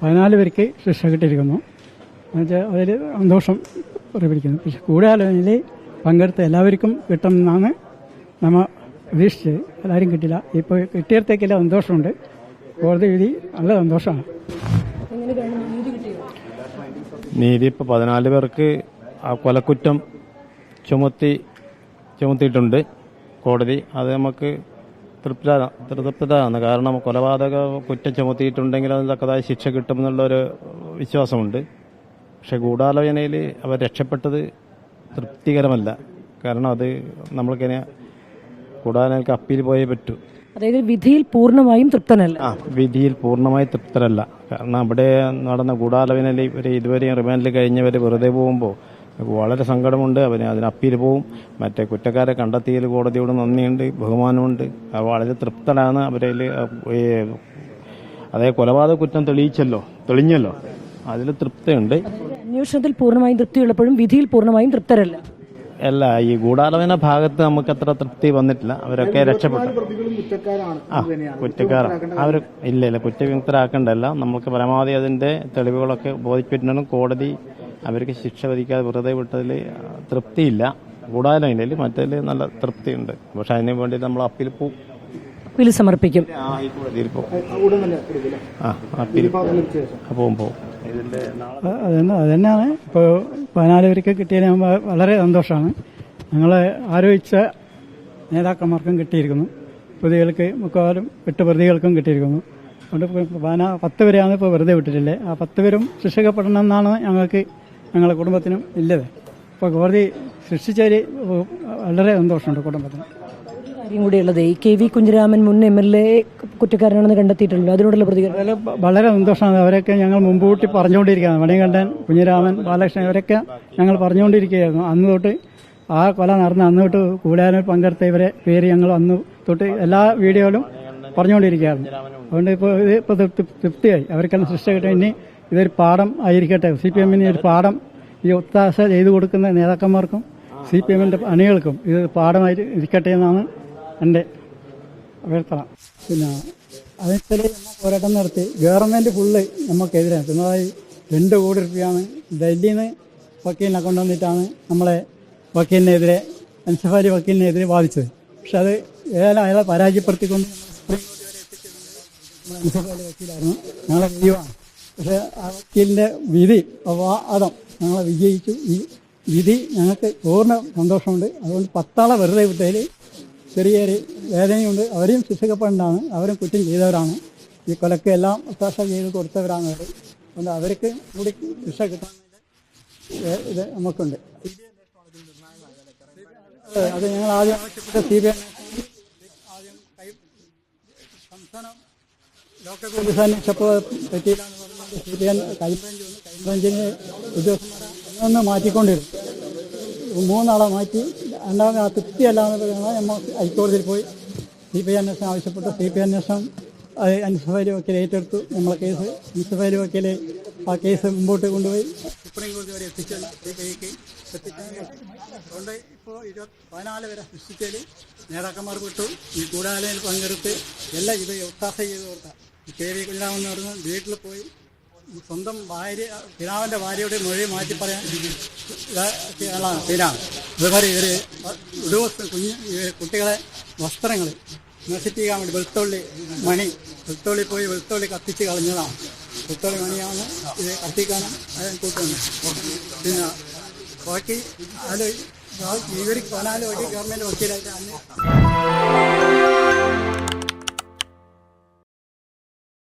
പതിനാല് പേർക്ക് ശിക്ഷ കിട്ടിയിരിക്കുന്നു. എന്നുവെച്ചാൽ അതിൽ സന്തോഷം പ്രകടിപ്പിക്കുന്നു പക്ഷെ കൂടാലോചനയിൽ പങ്കെടുത്ത എല്ലാവർക്കും കിട്ടുമെന്നാണ് നമ്മൾ പ്രതീക്ഷിച്ചത്. എല്ലാവരും കിട്ടില്ല ഇപ്പോൾ കിട്ടിയടത്തേക്കെല്ലാം സന്തോഷമുണ്ട്. കോടതി വിധി നല്ല സന്തോഷമാണ്. നീതി ഇപ്പോൾ പതിനാല് പേർക്ക് ആ കൊലക്കുറ്റം ചുമത്തി ചുമത്തിയിട്ടുണ്ട്. കോടതി അത് നമുക്ക് തൃപ്ത തൃപ്തരാണ് കാരണം കൊലപാതക കുറ്റം ചുമത്തിയിട്ടുണ്ടെങ്കിൽ അതിന് തക്കതായ ശിക്ഷ കിട്ടുമെന്നുള്ളൊരു വിശ്വാസമുണ്ട്. പക്ഷെ ഗൂഢാലോചനയിൽ അവർ രക്ഷപ്പെട്ടത് തൃപ്തികരമല്ല. കാരണം അത് നമ്മൾക്കിങ്ങനെ ഗൂഢാലോചനക്ക് അപ്പീൽ പോയേ പറ്റൂ. അതായത് വിധിയിൽ പൂർണമായും തൃപ്തനല്ല. ആ വിധിയിൽ പൂർണമായി തൃപ്തരല്ല. കാരണം അവിടെ നടന്ന ഗൂഢാലോചനയിൽ ഇവർ ഇതുവരെയും റിമാൻഡിൽ കഴിഞ്ഞവർ വെറുതെ പോകുമ്പോൾ വളരെ സങ്കടമുണ്ട്. അവന് അതിന് അപ്പീൽ പോവും. മറ്റേ കുറ്റക്കാരെ കണ്ടെത്തിയതിൽ കോടതിയോട് നന്ദിയുണ്ട് ബഹുമാനമുണ്ട്. വളരെ തൃപ്തനാണ്. അവരിൽ അതേ കൊലപാതക കുറ്റം തെളിയിച്ചല്ലോ തെളിഞ്ഞല്ലോ. അതിൽ തൃപ്തിയുണ്ട്. അന്വേഷണത്തിൽ പൂർണമായും തൃപ്തിയുള്ളപ്പോഴും വിധിയിൽ പൂർണമായും തൃപ്തരല്ല. അല്ല ഈ ഗൂഢാലോചന ഭാഗത്ത് നമുക്ക് അത്ര തൃപ്തി വന്നിട്ടില്ല. അവരൊക്കെ രക്ഷപ്പെട്ടു. ആ കുറ്റക്കാരാണ്. അവർ ഇല്ല ഇല്ല. കുറ്റവിമുക്തരാക്കണ്ടല്ല നമുക്ക് പരമാവധി അതിന്റെ തെളിവുകളൊക്കെ ബോധിപ്പിച്ചിട്ടുണ്ടെങ്കിലും കോടതി അവർക്ക് ശിക്ഷ വിധിക്കാതെ വെറുതെ വിട്ടതിൽ തൃപ്തിയില്ല. കൂടാതെ അതിന്റെ മറ്റേതിൽ നല്ല തൃപ്തിയുണ്ട്. പക്ഷെ അതിന് വേണ്ടി നമ്മൾ അപ്പീൽ പോവും സമർപ്പിക്കും. പോകും ആ അപ്പീൽ അതന്നെ അതന്നെയാണ്. ഇപ്പോൾ പതിനാല് പേർക്ക് കിട്ടിയതിന് ഞാൻ വളരെ സന്തോഷമാണ്. ഞങ്ങളെ ആലോചിച്ച നേതാക്കന്മാർക്കും കിട്ടിയിരിക്കുന്നു. പ്രതികൾക്ക് മിക്കവാറും എട്ട് പ്രതികൾക്കും കിട്ടിയിരിക്കുന്നു. അതുകൊണ്ട് പത്ത് പേരെയാണ് ഇപ്പോൾ വെറുതെ വിട്ടിട്ടില്ലേ ആ പത്ത് പേരും ശിക്ഷിക്കപ്പെടണമെന്നാണ് ഞങ്ങൾക്ക് ഞങ്ങളുടെ കുടുംബത്തിനും ഇല്ലത്. അപ്പോൾ കോടതി സൃഷ്ടിച്ചതിൽ വളരെ സന്തോഷമുണ്ട് കുടുംബത്തിന്. കാര്യം കൂടിയുള്ളത് ഈ കെ വി കുഞ്ഞിരാമൻ മുൻ എം എൽ എ കുറ്റക്കാരനാണെന്ന് കണ്ടെത്തിയിട്ടുണ്ടല്ലോ. അതിനോടുള്ള പ്രതികരണം? അതിൽ വളരെ സന്തോഷമാണ്. അവരൊക്കെ ഞങ്ങൾ മുമ്പൂട്ടി പറഞ്ഞുകൊണ്ടിരിക്കുകയാണ്. മണികണ്ഠൻ കുഞ്ഞിരാമൻ ബാലകൃഷ്ണൻ ഇവരൊക്കെ ഞങ്ങൾ പറഞ്ഞുകൊണ്ടിരിക്കുകയായിരുന്നു. അന്ന് തൊട്ട് ആ കൊല നടന്ന അന്ന് തൊട്ട് കൂടാനും പങ്കെടുത്ത ഇവരെ പേര് ഞങ്ങൾ അന്ന് തൊട്ട് എല്ലാ വീഡിയോയിലും പറഞ്ഞുകൊണ്ടിരിക്കുകയായിരുന്നു. അതുകൊണ്ട് ഇപ്പോൾ ഇത് ഇപ്പോൾ തൃപ്തി- തൃപ്തിയായി. അവർക്കെല്ലാം സൃഷ്ടി കിട്ടും ഇനി ഇതൊരു പാഠം ആയിരിക്കട്ടെ. സി പി എമ്മിന് ഒരു പാഠം ഈ ഒത്താശ ചെയ്തു കൊടുക്കുന്ന നേതാക്കന്മാർക്കും സി പി എമ്മിന്റെ അണികൾക്കും ഇത് പാഠമായി ഇരിക്കട്ടെ എന്നാണ് എന്റെ അഭ്യർത്ഥന. പിന്നെ അതിൽ നമ്മൾ പോരാട്ടം നടത്തി. ഗവൺമെന്റ് ഫുള്ള് നമുക്കെതിരെ പിണറായി രണ്ട് കോടി രൂപയാണ് ഡൽഹിയിൽ നിന്ന് വക്കീലിനെ കൊണ്ടുവന്നിട്ടാണ് നമ്മളെ വക്കീലിനെതിരെ അൻസഫാരി വക്കീലിനെതിരെ ബാധിച്ചത് പക്ഷെ അത് ഏതായാലും അയാളെ പരാജയപ്പെടുത്തിക്കൊണ്ട് സുപ്രീം കോടതി വരെ എത്തിച്ചത്. നമ്മൾ അൻസഫാരി വക്കീലായിരുന്നു. ഞങ്ങളെ വിജയമാണ്. പക്ഷെ ആ വക്കീലിന്റെ വിധി വാദം ഞങ്ങളെ വിജയിച്ചു. ഈ വിധി ഞങ്ങൾക്ക് പൂർണ സന്തോഷമുണ്ട്. അതുകൊണ്ട് പത്താളെ വെറുതെ വിട്ടതിൽ ചെറിയൊരു വേദനയുണ്ട്. അവരെയും ശിക്ഷിക്കപ്പെടേണ്ടതാണ്. അവരും കുറ്റം ചെയ്തവരാണ്. ഈ കൊലക്ക് എല്ലാം ഒത്താശ ചെയ്ത് കൊടുത്തവരാണ് അവർ അതുകൊണ്ട് അവർക്ക് കൂടി ശിക്ഷ കിട്ടാൻ ഇത് നമുക്കുണ്ട്. അതെ, ഞങ്ങൾ ആദ്യം ആവശ്യപ്പെട്ട സി ബി ഐ ആദ്യം സംസ്ഥാനം മാറ്റിക്കൊണ്ടിരുന്നു. മൂന്നാളെ മാറ്റി രണ്ടാമത് ആ തൃപ്തിയല്ലാന്ന് പറയുന്നത് നമ്മൾ ഹൈക്കോടതിയിൽ പോയി സി പി ഐ അന്വേഷണം ആവശ്യപ്പെട്ടു. സി പി ഐ അന്വേഷണം അൻസഫാരി വക്കീൽ ഏറ്റെടുത്തു. നമ്മളെ കേസ് അൻസഫാരി വക്കീൽ ആ കേസ് മുമ്പോട്ട് കൊണ്ടുപോയി. സുപ്രീം കോടതി വരെ എത്തിച്ചു സി പി ഐക്ക് അതുകൊണ്ട് ഇപ്പോൾ ഇരുപത്തി പതിനാല് വരെ സൃഷ്ടിച്ചതിൽ നേതാക്കന്മാർ വിട്ടു ഈ കൂടാലയിൽ പങ്കെടുത്ത് എല്ലാം ഇത് ഒത്താശ ചെയ്ത് കൊടുത്ത കെ വി കുഞ്ഞാമെന്ന് പറഞ്ഞ് വീട്ടിൽ പോയി സ്വന്തം ഭാര്യ പിതാവിന്റെ ഭാര്യയുടെ മൊഴി മാറ്റി പറയാൻ ആളാണ്. പിതാവ് അതുപോലെ ഇവർ ഉടമസ്ഥ കുഞ്ഞ് കുട്ടികളെ വസ്ത്രങ്ങൾ നശിപ്പിക്കാൻ വേണ്ടി വെളുത്തുള്ളി മണി വെളുത്തുള്ളി പോയി വെളുത്തുള്ളി കത്തിച്ച് കളഞ്ഞതാണ്. വെളുത്തുള്ളി മണിയാണ് ഇത് കത്തിക്കാനും അതിന് കൂട്ടുന്നത്. പിന്നെ ബാക്കി അത് ഇവർ പതിനാല് ഒരു ഗവൺമെന്റ് വക്കീലായിട്ട്